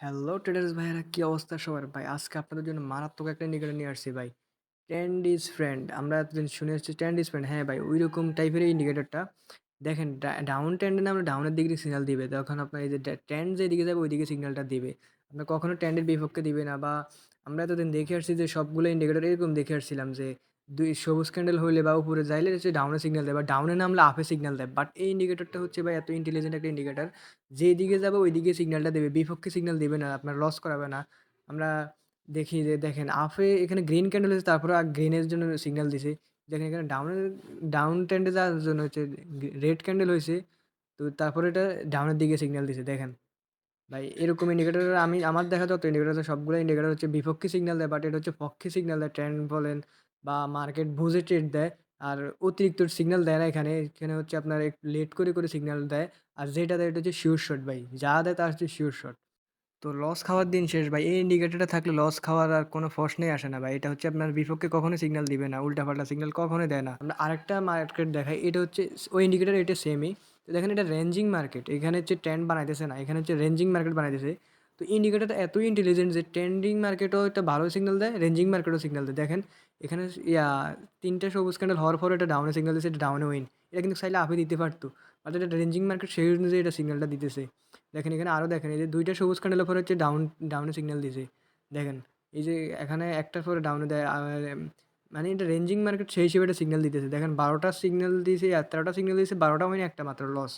Hello traders ভাইয়েরা, কী অবস্থা সবার? ভাই, আজকে আপনাদের জন্য মারাত্মক একটা ইন্ডিকেটর নিয়ে আসছি ভাই। ট্রেন্ড ইজ ফ্রেন্ড আমরা এতদিন শুনে আসছি ট্রেন্ড ইজ ফ্রেন্ড হ্যাঁ ভাই ওই রকম টাইপের ইন্ডিকেটরটা দেখেন ডাউন ট্রেন্ডে আমরা ডাউনের দিকে সিগন্যাল দিবে তখন আপনার এই যে ট্রেন্ড যেদিকে যাবে ওইদিকে সিগনালটা দিবে। আপনার কখনো ট্রেন্ডের বিপক্ষে দিবে না বা আমরা এতদিন দেখে আসছি যে সবগুলো ইন্ডিকেটর এরকম দেখে আসছিলাম যে দুই সবুজ ক্যান্ডেল হইলে বা উপরে যাইলে হচ্ছে ডাউনে সিগন্যাল দেয় বা ডাউনে নামলে আপে সিগন্যাল দেয়। বাট এই ইন্ডিকেটরটা হচ্ছে ভাই এত ইন্টেলিজেন্ট একটা ইন্ডিকেটর যেদিকে যাবে ওই দিকে সিগন্যালটা দেবে, বিপক্ষে সিগন্যাল দেবে না, আপনার লস করাবে না। আমরা দেখি যে দেখেন আপে এখানে গ্রিন ক্যান্ডেল হয়েছে তারপরে গ্রিনের জন্য সিগন্যাল দিছে। দেখেন এখানে ডাউনের ডাউন ট্রেন্ডে যাওয়ার জন্য হচ্ছে রেড ক্যান্ডেল হয়েছে তো তারপরে এটা ডাউনের দিকে সিগন্যাল দিছে, দেখেন। ভাই এরকম ইন্ডিকেটর আমি, আমার দেখা যত ইন্ডিকেটর সবগুলো ইন্ডিকেটর হচ্ছে বিপক্ষে সিগন্যাল দেয় বাট এটা হচ্ছে পক্ষে সিগন্যাল দেয় ট্রেন্ড বলেন বা মার্কেট বুঝে ট্রেড দেয়। আর অতিরিক্ত সিগন্যাল দেয় না এখানে। এখানে হচ্ছে আপনার একটু লেট করে করে সিগন্যাল দেয়। আর যেটা দেয় এটা হচ্ছে শিওর শট ভাই। যা দেয় তার হচ্ছে শিওর শট তো লস খাওয়ার দিন শেষ ভাই। এই ইন্ডিকেটরটা থাকলে লস খাওয়ার আর কোনো প্রশ্নই আসে না ভাই। এটা হচ্ছে আপনার বিপক্ষে কখনো সিগন্যাল দিবে না। উল্টাপাল্টা সিগন্যাল কখনো দেয় না। আমরা আরেকটা মার্কেট দেখাই। এটা হচ্ছে ওই ইন্ডিকেটার এটা সেমই তো দেখেন এটা রেঞ্জিং মার্কেট এখানে হচ্ছে ট্রেন্ড বানাইতেছে না। এখানে হচ্ছে রেঞ্জিং মার্কেট বানাইতেছে। তো ইন্ডিকেটার এতই ইন্টেলিজেন্ট যে ট্রেন্ডিং মার্কেটও একটা ভালো সিগন্যাল দেয় রেঞ্জিং মার্কেটও সিগন্যাল দেয়। দেখেন, এখানে ইয়া, তিনটা সবুজ ক্যান্ডেল হওয়ার পর এটা ডাউনে সিগন্যাল দিয়েছে এটা ডাউনে উইন এটা কিন্তু চাইলে আপে দিতে পারতো বাট এটা রেঞ্জিং মার্কেট সেই অনুযায়ী এটা সিগন্যালটা দিতেছে। দেখেন, এখানে আরও দেখেন, এই যে দুইটা সবুজ ক্যান্ডেলের পরে হচ্ছে ডাউন ডাউনে সিগন্যাল দিছে। দেখেন, এই যে এখানে একটার পরে ডাউনে দেয় মানে এটা রেঞ্জিং মার্কেট সেই হিসেবে এটা সিগন্যাল দিতেছে। দেখেন, বারোটা সিগন্যাল দিয়েছে তেরোটা সিগন্যাল দিয়েছে বারোটা হয়নি একটা মাত্র লস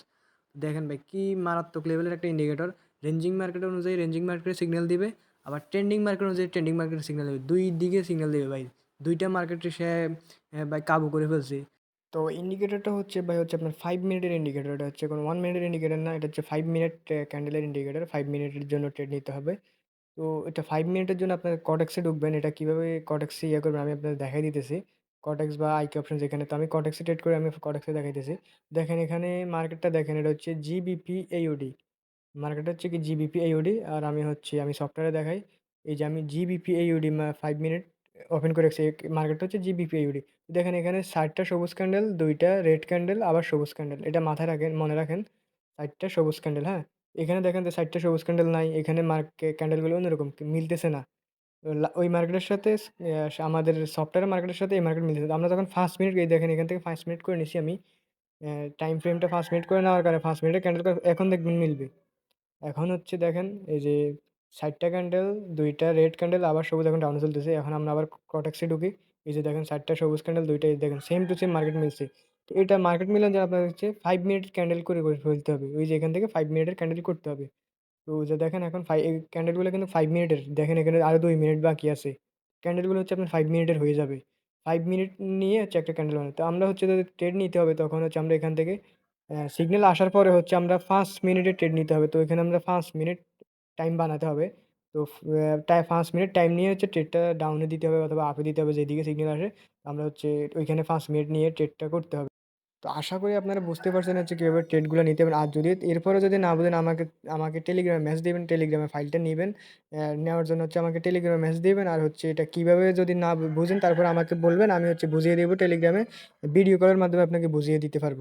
দেখেন ভাই, কী মারাত্মক লেভেলের একটা ইন্ডিকেটর রেঞ্জিং মার্কেট অনুযায়ী রেঞ্জিং মার্কেটে সিগন্যাল দিবে, আবার ট্রেন্ডিং মার্কেট অনুযায়ী ট্রেন্ডিং মার্কেটে সিগন্যাল দেবে। দুই দিকে সিগন্যাল দেবে ভাই। দুইটা মার্কেটে সে ভাই কাবু করে ফেলছে। তো ইন্ডিকেটরটা হচ্ছে ভাই, হচ্ছে আপনার ফাইভ মিনিটের ইন্ডিকেটর এটা হচ্ছে কোনো ওয়ান মিনিটের ইন্ডিকেটর না, এটা হচ্ছে ফাইভ মিনিট ক্যান্ডেলের ইন্ডিকেটর ফাইভ মিনিটের জন্য ট্রেড নিতে হবে। তো এটা ফাইভ মিনিটের জন্য আপনার কটেক্সে ঢুকবেন। এটা কীভাবে কটেক্সে ইয়ে করবেন আমি আপনাদের দেখাই দিতেছি। কটেক্স বা আইকি অপশন যেখানে তো আমি কটেক্সে ট্রেড করে আমি কটেক্সে দেখাইতেছি। দেখেন এখানে মার্কেটটা দেখেন, এটা হচ্ছে জিবিপি এইওডি মার্কেট হচ্ছে কি জিবিপি এইওডি আর আমি হচ্ছে, আমি সফটওয়্যারে দেখাই। এই যে আমি GBP AUD five minute open করে রাখছি মার্কেটটা হচ্ছে জিবিপি এইওডি দেখেন এখানে ষাটটা সবুজ ক্যান্ডেল দুইটা রেড ক্যান্ডেল আবার সবুজ ক্যান্ডেল এটা মাথায় রাখেন, মনে রাখেন, ষাটটা সবুজ ক্যান্ডেল হ্যাঁ? এখানে দেখেন যে ষাটটা সবুজ ক্যান্ডেল নাই, এখানে মার্কেট ক্যান্ডেলগুলো অন্যরকম, মিলতেছে না। ওই মার্কেটের সাথে আমাদের সফটওয়্যার মার্কেটের সাথে এই মার্কেট মিলতেছে। আমরা যখন ফার্স্ট মিনিট এই দেখেন, এখান থেকে ফার্স্ট মিনিট করে নিছি আমি টাইম ফ্রেমটা ফার্স্ট মিনিট করে নেওয়ার কারণে ফার্স্ট মিনিটে ক্যান্ডেল এখন দেখবেন মিলবে। এখন হচ্ছে দেখেন, এই যে ষাটটা ক্যান্ডেল দুইটা রেড ক্যান্ডেল আবার সবুজ এখন ডাউনে চলতেছে। এখন আমরা আবার কটেক্সে ঢুকি। এই যে দেখেন ষাটটা সবুজ ক্যান্ডেল দুইটাই দেখেন সেম টু সেম মার্কেট মিলছে। তো এটা মার্কেট মিলন যে আপনার হচ্ছে ফাইভ মিনিট ক্যান্ডেল করে ফেলতে হবে। ওই যে এখান থেকে ফাইভ মিনিটের ক্যান্ডেল করতে হবে। তো যে দেখেন এখন ফাইভ ক্যান্ডেলগুলো কিন্তু ফাইভ মিনিটের দেখেন এখানে আরও দুই মিনিট বাকি আছে। ক্যান্ডেলগুলো হচ্ছে আপনার ফাইভ মিনিটের হয়ে যাবে। ফাইভ মিনিট নিয়ে হচ্ছে একটা ক্যান্ডেল বানাবে তো আমরা হচ্ছে যদি ট্রেড নিতে হবে, তখন হচ্ছে আমরা এখান থেকে সিগন্যাল আসার পরে হচ্ছে আমরা পাঁচ মিনিটের ট্রেড নিতে হবে। তো এখানে আমরা পাঁচ মিনিট টাইম বানাতে হবে। তো টাই পাঁচ মিনিট টাইম নিয়ে হচ্ছে ট্রেডটা ডাউনে দিতে হবে অথবা আপে দিতে হবে যেদিকে সিগন্যাল আসে। আমরা হচ্ছে ওইখানে পাঁচ মিনিট নিয়ে ট্রেডটা করতে হবে। তো আশা করি আপনারা বুঝতে পারছেন হচ্ছে কীভাবে ট্রেডগুলো নিতে পারেন আর যদি এরপরে যদি না বুঝেন, আমাকে আমাকে টেলিগ্রামে মেসেজ দেবেন টেলিগ্রামে ফাইলটা নেবেন। নেওয়ার জন্য হচ্ছে আমাকে টেলিগ্রামে মেসেজ দেবেন। আর হচ্ছে এটা কীভাবে যদি না বুঝেন, তারপর আমাকে বলবেন, আমি হচ্ছে বুঝিয়ে দেবো টেলিগ্রামে ভিডিও কলের মাধ্যমে আপনাকে বুঝিয়ে দিতে পারব।